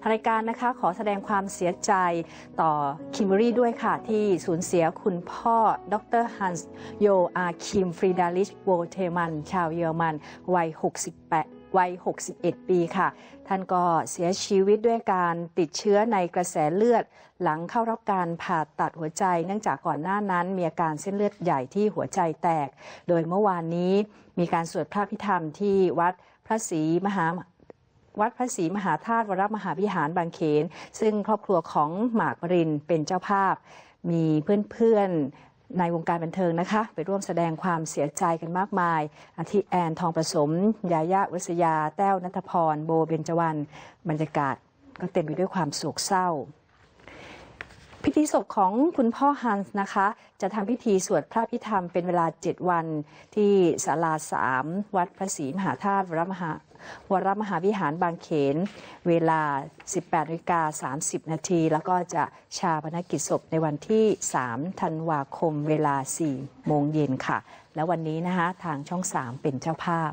ทางรายการนะคะขอแสดงความเสียใจต่อคิมเบอรี่ด้วยค่ะ ที่สูญเสียคุณพ่อ ดรฮันส์โยอาคิมฟรีดาลิชโวเทมัน ชาวเยอรมัน วัย 68วัย 61 ปีค่ะ ท่านก็เสียชีวิตด้วยการติดเชื้อในกระแสเลือด หลังเข้ารับการผ่าตัดหัวใจ เนื่องจากก่อนหน้านั้นมีอาการเส้นเลือดใหญ่ที่หัวใจแตก โดยเมื่อวานนี้มีการสวดพระพิธรรมที่วัดพระศรีมหา วัดพระศรีมหาธาตุวรมหาวิหารบางเขน ซึ่งครอบครัวของหมากปรินเป็นเจ้าภาพ มีเพื่อนๆในวงการบันเทิงนะคะ ไปร่วมแสดงความเสียใจกันมากมาย อาทิแอนทองประสม ยายาวิษยา แต้วนัทพร โบเบญจวรรณบรรยากาศก็เต็มไปด้วยความโศกเศร้า พิธีศพของคุณพ่อฮันส์นะคะ จะทำพิธีสวดพระพิธรรมเป็นเวลา 7 วันที่ศาลาสามวัดพระศรีมหาธาตุวรมหาวรมหาวิหารบางเขน เวลา 18นาฬิกา30 นาที แล้วก็จะชาปนกิจศพในวันที่ 3 ธันวาคม เวลา 4 โมงเย็นค่ะ แล้ววันนี้นะคะทางช่อง 3 เป็นเจ้าภาพ